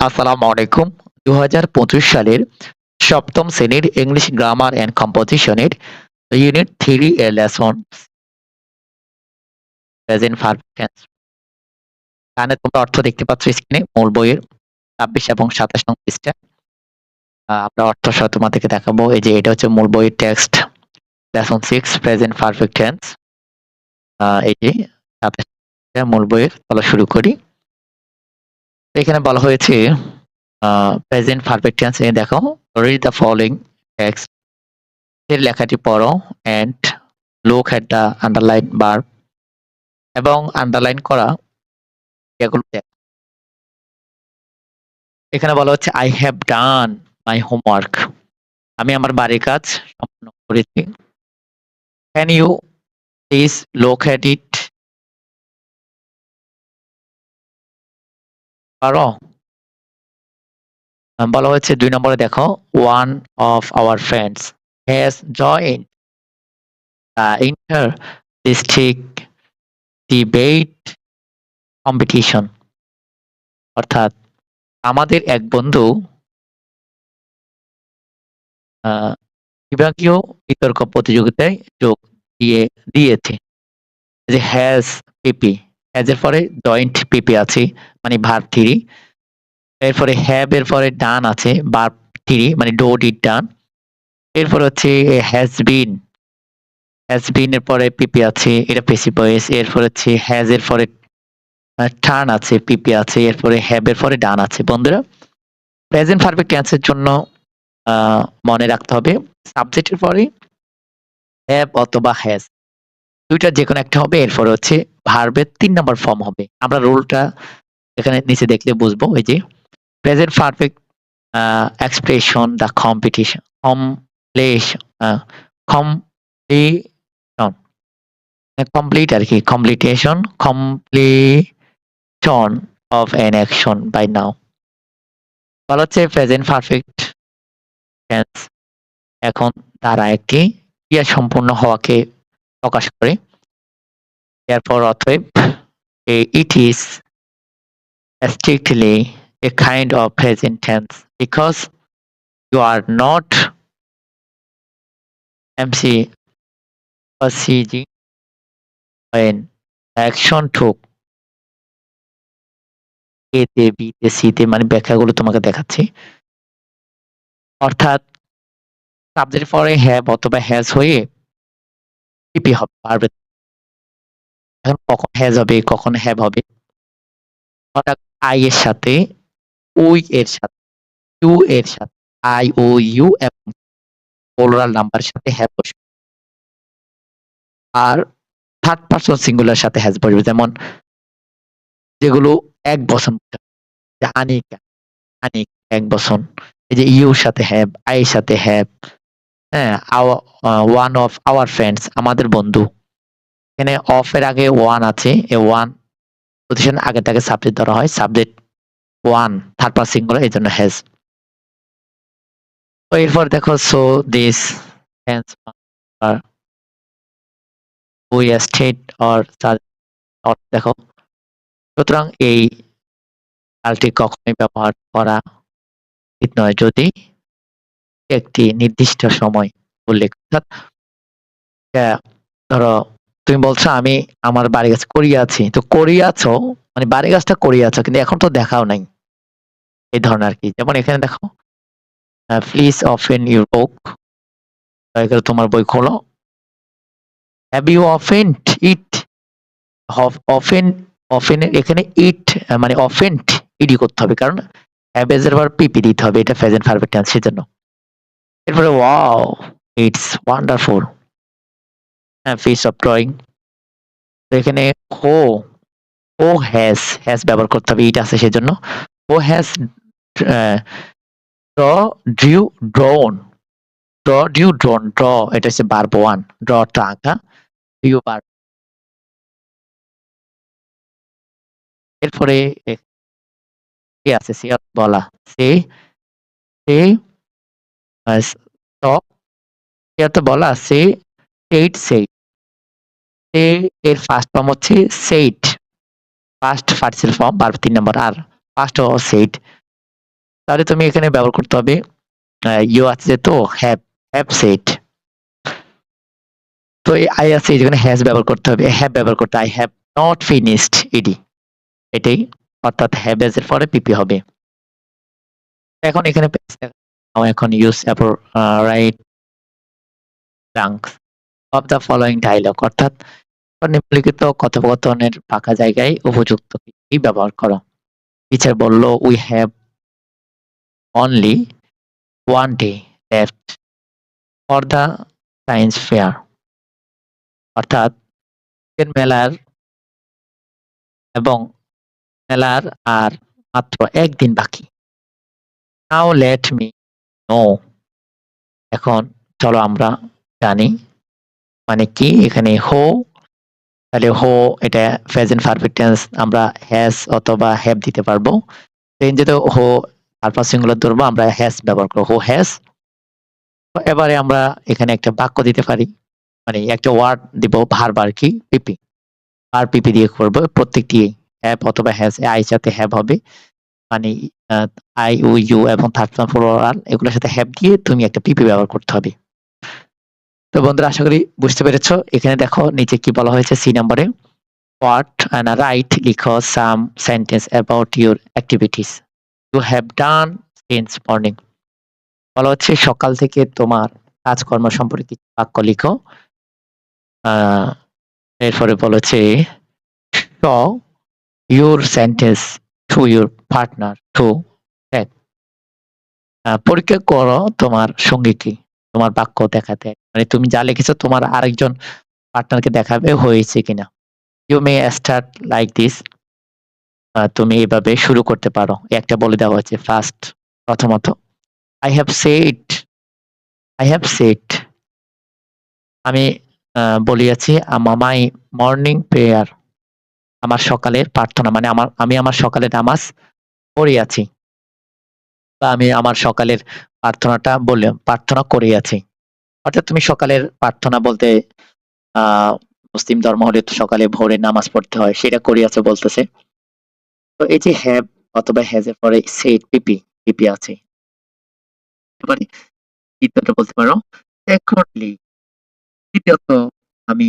আসসালামু আলাইকুম। দু হাজার পঁচিশ সালের সপ্তম শ্রেণির ইংলিশ গ্রামার অ্যান্ড কম্পোজিশনের ইউনিট থ্রি এ লেসন প্রেজেন্ট পারফেক্ট এখানে তোমরা অর্থ দেখতে পাচ্ছ স্ক্রিনে মূল বইয়ের ছাব্বিশ এবং সাতাশ নং পৃষ্ঠা। আমরা অর্থ সহ তোমাদেরকে দেখাবো। এই যে এটা হচ্ছে মূল বইয়ের text lesson six present perfect tense এই যে সাতাশ মূল বইয়ের, চলো শুরু করি। এখানে বলা হয়েছে প্রেজেন্ট পারফেক্ট টেন্স এ দেখো রিড দ্য ফলোইং টেক্সট এর লেখাটি পড়ো and look at the underline বার এবং আন্ডারলাইন করা এগুলো এখানে বলা হচ্ছে I have done my homework আমি আমার বাড়ির কাজ সম্পূর্ণ করেছি। Can you please look at it uh, বলা হচ্ছে দুই নম্বরে দেখো one of our friends has joined the inter district debate competition অর্থাৎ আমাদের এক বন্ধু বিভাগীয় বিতর্ক প্রতিযোগিতায় যোগ দিয়ে দিয়েছে। যে হ্যাজ পিপি হ্যাজ এর পরে জয়েন্ট পিপি আছে মানে ভার থ্রি এরপরে হ্যাভ এর পরে ডান আছে বার থ্রি মানে ডো ডিড ডান এরপর হচ্ছে হ্যাজ বিন হ্যাজ বিন এর পরে পিপি আছে, এটা পেসিভ ভয়েস এরপর হচ্ছে হ্যাজ এর পরে টার্ন আছে পিপি আছে, এরপরে হ্যাভ এর পরে ডান আছে, বন্ধুরা। প্রেজেন্ট পারফেক্ট টেন্সের জন্য মনে রাখতে হবে সাবজেক্টের পরে হ্যাভ অথবা হ্যাজ দুইটা যে কোনো একটা হবে, এরপর হচ্ছে ভার্বের তিন নম্বর ফর্ম হবে। আমরা রুলটা এখানে নিচে দেখলে বুঝব, ওই যে present perfect expression the competition completion completion complete আর কি completion completion of an action by now বলা হচ্ছে প্রেজেন্ট পারফেক্ট টেন্স এখন তারা একটি ক্রিয়া সম্পূর্ণ হওয়াকে প্রকাশ করে। এরপর অতএব it is strictly a kind of present tense because you are not proceeding when action took A তে B তে C তে মানে ব্যাখ্যাগুলো তোমাকে দেখাচ্ছি অর্থাৎ সাবজেক্ট পরে হ্যাভ অথবা হ্যাজ হয়ে পিপি হবে পারবে এখন কখন হ্যাজ হবে কখন হ্যাভ হবে আই এর সাথে, ওই এর সাথে, ইউ এর সাথে, আই, ও, ইউ এবং প্লুরাল নাম্বার সাথে হ্যাভ বসবে। আর থার্ড পারসন সিঙ্গুলার সাথে হ্যাজ বসবে, যেমন যেগুলো এক বসন আনিকা, আনিক এক বসন। এই যে ইউর সাথে হ্যাভ আই এর সাথে হ্যাভ হ্যাঁ ওয়ান অফ আওয়ার ফ্রেন্ডস আমাদের বন্ধু। এখানে অফ এর আগে ওয়ান আছে, এ ওয়ান প্রতিষ্ঠান আগে তাকে সাবজেক্ট ধরা হয় subject one third person singular এই জন্য হ্যাজ তো এরপর দেখো so this tense we state or দেখো, সুতরাং এই কালটি কখনোই ব্যবহার করা উচিত নয় যদি একটি নির্দিষ্ট সময় উল্লেখ, অর্থাৎ ধরো তুমি বলছো আমি আমার বাড়ি গাছ করিয়ে আছি তো করিয়ে আছো মানে বাড়ি গাছটা করিয়ে আছো কিন্তু এখন তো দেখাও নাই। এই ধরনের আর কি। যেমন এখানে দেখো প্লিজ ওপেন ইউর বুক তোমার বই খোলো। Have you opened it often open এখানে ইট মানে ওপেন্ড ইডি করতে হবে। কারণ হ্যাভ এর পর পিপি দিতে হবে, এটা প্রেজেন্ট পারফেক্ট টেন্স এর জন্য এরপরে ওয়াও ইটস ওয়ান্ডারফুল হ্যাঁ ফিস অফ ড্রয়িং তো এখানে হো ও হ্যাজ হ্যাজ ব্যবহার করতে হবে ইট আছে সেজন্য। ও has draw drew drawn. Draw drew drawn draw এটা হচ্ছে বার্ব ওয়ান ড্র টা আঁকা। ডিউ বার এরপরে কে আছে, সে বলা। সে সে তো বলা সে সেইট সেইট সে এর ফার্স্ট ফর্ম হচ্ছে সেইট ফার্স্ট পার্টিসিপাল ফর্ম বার তিন নম্বর। আর ফার্স্ট ও সেইট তাহলে তুমি এখানে ব্যবহার করতে হবে ইউ আছে তো হ্যাভ হ্যাভ সেট তো এই আই আছে যেখানে হ্যাজ ব্যবহার করতে হবে। হ্যাভ ব্যবহার করতে I have not finished ED এটাই, অর্থাৎ হ্যাভ এর পরে পিপি হবে। এখন এখানে এখন use write blanks of the following dialogue অর্থাৎ নিম্নলিখিত কথোপকথনের ফাঁকা জায়গায় উপযুক্ত কি ব্যবহার করো? টিচার বলল we have only one day left for the science fair অর্থাৎ মেলার এবং মেলার আর মাত্র একদিন বাকি। নাও লেট মি নো এখন চলো আমরা জানি মানে কি? এখানে হো। তাহলে হো এটা প্রেজেন্ট পারফেক্ট টেন্স আমরা হ্যাজ অথবা হ্যাভ দিতে পারব। দেন যদি হো আলফা সিঙ্গুলার ধরবো, আমরা হ্যাজ ব্যবহার করব। হো হ্যাজ এবারে আমরা এখানে একটা বাক্য দিতে পারি। মানে একটা ওয়ার্ড দিব বারবার কি পিপি আর পিপি দিয়ে করব। প্রত্যেকটি হ্যাভ অথবা হ্যাজ আই সাথে হ্যাভ হবে। মানে আই ও ইউ এবং থার্ড প্লুরাল এগুলোর সাথে হ্যাভ দিয়ে তুমি একটা পিপি ব্যবহার করতে হবে। তো বন্ধুরা, আশা করি বুঝতে পেরেছ। এখানে দেখো, নিচে কি বলা হয়েছে সি নম্বরে হোয়াট অ্যান্ড রাইট লিখো some sentence about your activities you have done since morning বলা হচ্ছে, সকাল থেকে তোমার কাজকর্ম সম্পর্কে বাক্য লিখো। এরপরে বলেছে show your sentence to your partner to পরীক্ষা করো তোমার সঙ্গীকে। তোমার বাক্য দেখাতে। মানে তুমি যা লিখেছো, তোমার আরেকজন পার্টনারকে দেখাবে হয়েছে কিনা। You may start like this তুমি এভাবে শুরু করতে পারো। একটা বলে দেওয়া হয়েছে ফার্স্ট প্রথমত। I have set I have set আমি বলিয়াছি মাই মর্নিং প্রেয়ার আমার সকালের প্রার্থনা মানে আমার, আমি আমার সকালের নামাজ পড়িয়াছি বা আমি আমার সকালের প্রার্থনাটা বলে, প্রার্থনা করিয়াছি অর্থাৎ তুমি সকালের প্রার্থনা বলতে আহ মুসলিম ধর্ম হলে তো সকালে ভোরে নামাজ পড়তে হয়, সেটা করিয়াছে বলতেছে। তো এই যে হ্যাভ অথবা হ্যাজ এর পরে সেট পিপি পিপি আছে। এবারে বলতে পারো তৃতীয়ত আমি